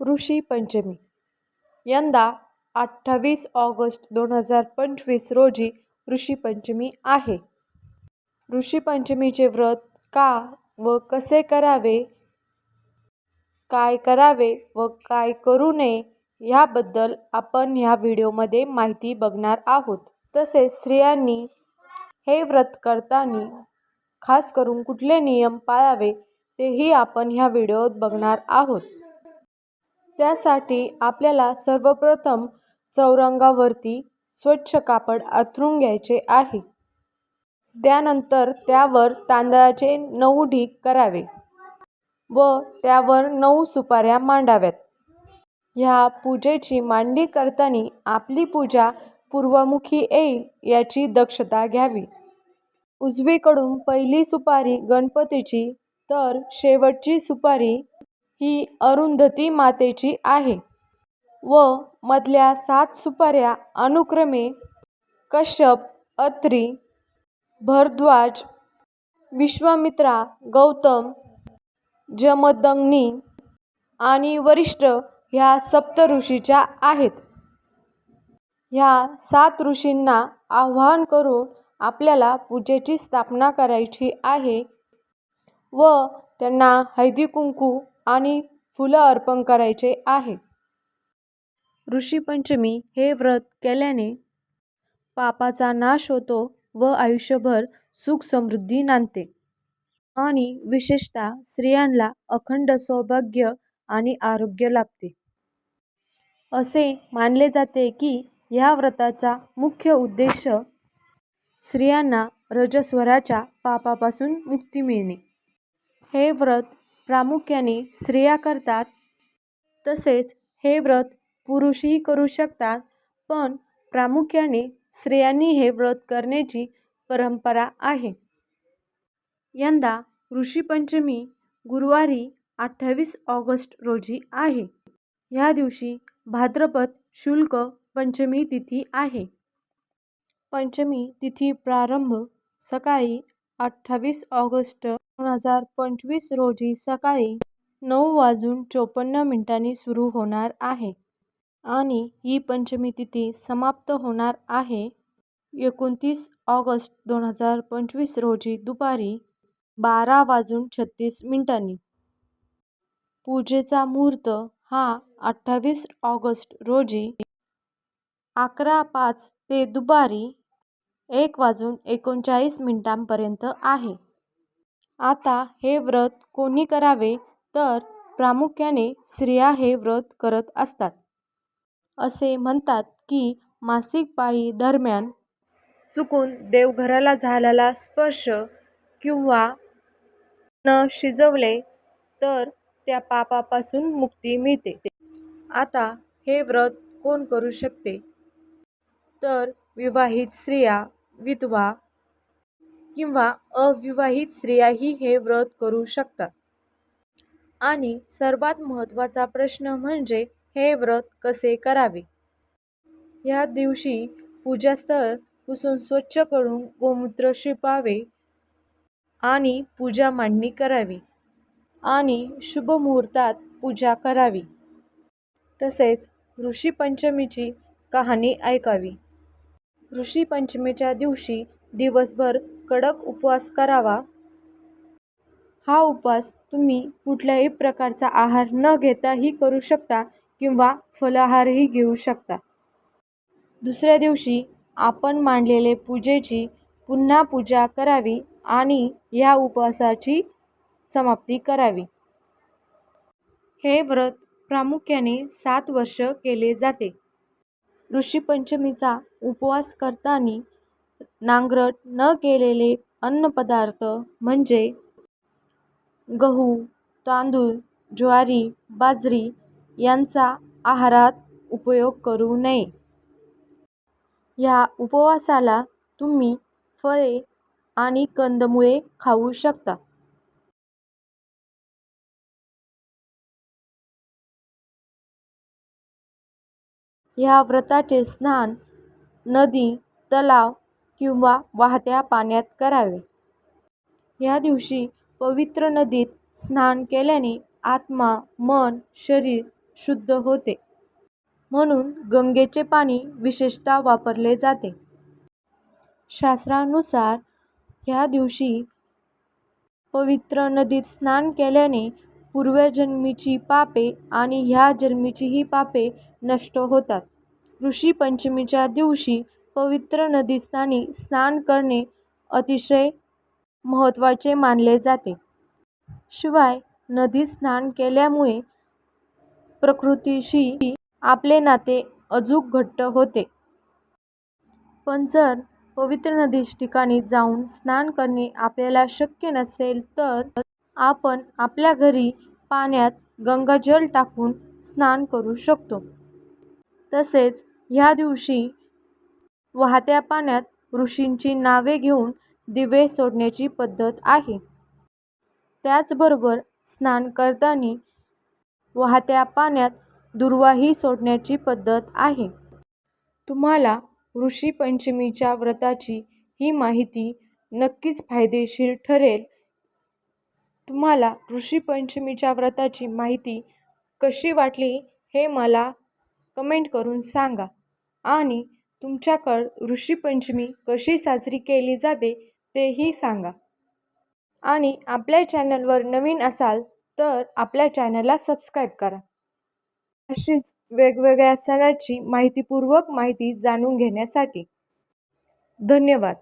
ऋषी पंचमी. यंदा अठ्ठावीस ऑगस्ट दोन हजार पंचवीस रोजी ऋषी पंचमी आहे. ऋषी पंचमीचे व्रत का व कसे करावे? काय करावे व काय करू नये ह्याबद्दल आपण ह्या व्हिडिओमध्ये माहिती बघणार आहोत. तसेच स्त्रियांनी हे व्रत करताना खास करून कुठले नियम पाळावे तेही आपण ह्या व्हिडिओत बघणार आहोत. त्यासाठी आपल्याला सर्वप्रथम चौरंगावरती स्वच्छ कापड अंथरून घ्यायचे आहे. त्यानंतर त्यावर तांदळाचे नऊ ढीग करावे व त्यावर नऊ सुपाऱ्या मांडाव्यात. ह्या पूजेची मांडणी करताना आपली पूजा पूर्वमुखी येईल याची दक्षता घ्यावी. उजवीकडून पहिली सुपारी गणपतीची तर शेवटची सुपारी ही अरुंधती मातेची आहे. व मधल्या सात सुपाऱ्या अनुक्रमे कश्यप अत्री भरद्वाज विश्वामित्रा गौतम जमदग्नी आणि वरिष्ठ ह्या सप्तऋषीच्या आहेत. ह्या सात ऋषींना आवाहन करून आपल्याला पूजेची स्थापना करायची आहे व त्यांना हळदी कुंकू आणि फुलं अर्पण करायचे आहे. ऋषीपंचमी हे व्रत केल्याने पापाचा नाश होतो व आयुष्यभर सुख समृद्धी नांदते. आणि विशेषतः स्त्रियांना अखंड सौभाग्य आणि आरोग्य लाभते. असे मानले जाते की ह्या व्रताचा मुख्य उद्देश स्त्रियांना रजस्वराच्या पापापासून मुक्ती मिळणे. हे व्रत प्रामुख्याने स्त्रिया करतात. तसेच हे व्रत पुरुषही करू शकतात. पण प्रामुख्याने स्त्रियांनी हे व्रत करण्याची परंपरा आहे. यंदा ऋषीपंचमी गुरुवारी अठ्ठावीस ऑगस्ट रोजी आहे. ह्या दिवशी भाद्रपद शुल्क पंचमी तिथी आहे. पंचमी तिथी प्रारंभ सकाळी अठ्ठावीस ऑगस्ट दोन हजार पंचवीस रोजी सकाळी नऊ वाजून चोपन्न मिनिटांनी सुरू होणार आहे आणि ही पंचमी तिथी समाप्त होणार आहे. एकोणतीस ऑगस्ट दोन हजार पंचवीस रोजी दुपारी बारा वाजून छत्तीस मिनिटांनी. पूजेचा मुहूर्त हा अठ्ठावीस ऑगस्ट रोजी अकरा पाच ते दुपारी एक वाजून एकोणचाळीस मिनिटांपर्यंत आहे. आता हे व्रत कोणी करावे तर प्रामुख्याने स्त्रिया हे व्रत करत असतात. असे म्हणतात की मासिक पाळी दरम्यान चुकून देवघराला झालेला स्पर्श किंवा न शिजवले तर त्या पापापासून मुक्ती मिळते. आता हे व्रत कोण करू शकते? तर विवाहित स्त्रिया विधवा किंवा अविवाहित स्त्रियाही हे व्रत करू शकतात. आणि सर्वात महत्त्वाचा प्रश्न म्हणजे हे व्रत कसे करावे? ह्या दिवशी पूजास्थळ पुसून स्वच्छ करून गोमूत्र शिपावे आणि पूजा मांडणी करावी आणि शुभ मुहूर्तात पूजा करावी. तसेच ऋषीपंचमीची कहाणी ऐकावी. ऋषीपंचमीच्या दिवशी दिवसभर कडक उपवास करावा. हा उपवास तुम्ही कुठल्याही प्रकारचा आहार न घेताही करू शकता किंवा फलाहारही घेऊ शकता. दुसऱ्या दिवशी आपण मांडलेले पूजेची पुन्हा पूजा करावी आणि या उपवासाची समाप्ती करावी. हे व्रत प्रामुख्याने सात वर्ष केले जाते. ऋषीपंचमीचा उपवास करताना नांगरट न केलेले अन्नपदार्थ म्हणजे गहू तांदूळ ज्वारी बाजरी यांचा आहारात उपयोग करू नये. ह्या उपवासाला तुम्ही फळे आणि कंदमुळे खाऊ शकता. ह्या व्रताचे स्नान नदी तलाव किंवा वाहत्या पाण्यात करावे ह्या दिवशी पवित्र नदीत स्नान केल्याने आत्मा मन शरीर शुद्ध होते. म्हणून गंगेचे पाणी विशेषतः वापरले जाते. शास्त्रानुसार ह्या दिवशी पवित्र नदीत स्नान केल्याने पूर्वजन्मीची पापे आणि ह्या जन्मीचीही पापे नष्ट होतात. ऋषी पंचमीच्या दिवशी पवित्र नदीस्थानी स्नान करणे अतिशय महत्त्वाचे मानले जाते. शिवाय नदीत स्नान केल्यामुळे प्रकृतीशी आपले नाते अजूक घट्ट होते. पण जर पवित्र नदीच्या ठिकाणी जाऊन स्नान करणे आपल्याला शक्य नसेल तर आपण आपल्या घरी पाण्यात गंगाजल टाकून स्नान करू शकतो. तसेच ह्या दिवशी वाहत्या पाण्यात ऋषींची नावे घेऊन दिवे सोडण्याची पद्धत आहे. त्याचबरोबर स्नान करताना वाहत्या पाण्यात दुर्वाही सोडण्याची पद्धत आहे. तुम्हाला ऋषी पंचमीच्या व्रताची ही माहिती नक्कीच फायदेशीर ठरेल. तुम्हाला ऋषी पंचमीच्या व्रताची माहिती कशी वाटली हे मला कमेंट करून सांगा आणि तुमच्याकडं ऋषीपंचमी कशी साजरी केली जाते तेही सांगा. आणि आपल्या चॅनलवर नवीन असाल तर आपल्या चॅनलला सबस्क्राईब करा. अशीच वेगवेगळ्या सणाची माहितीपूर्वक माहिती जाणून घेण्यासाठी. धन्यवाद.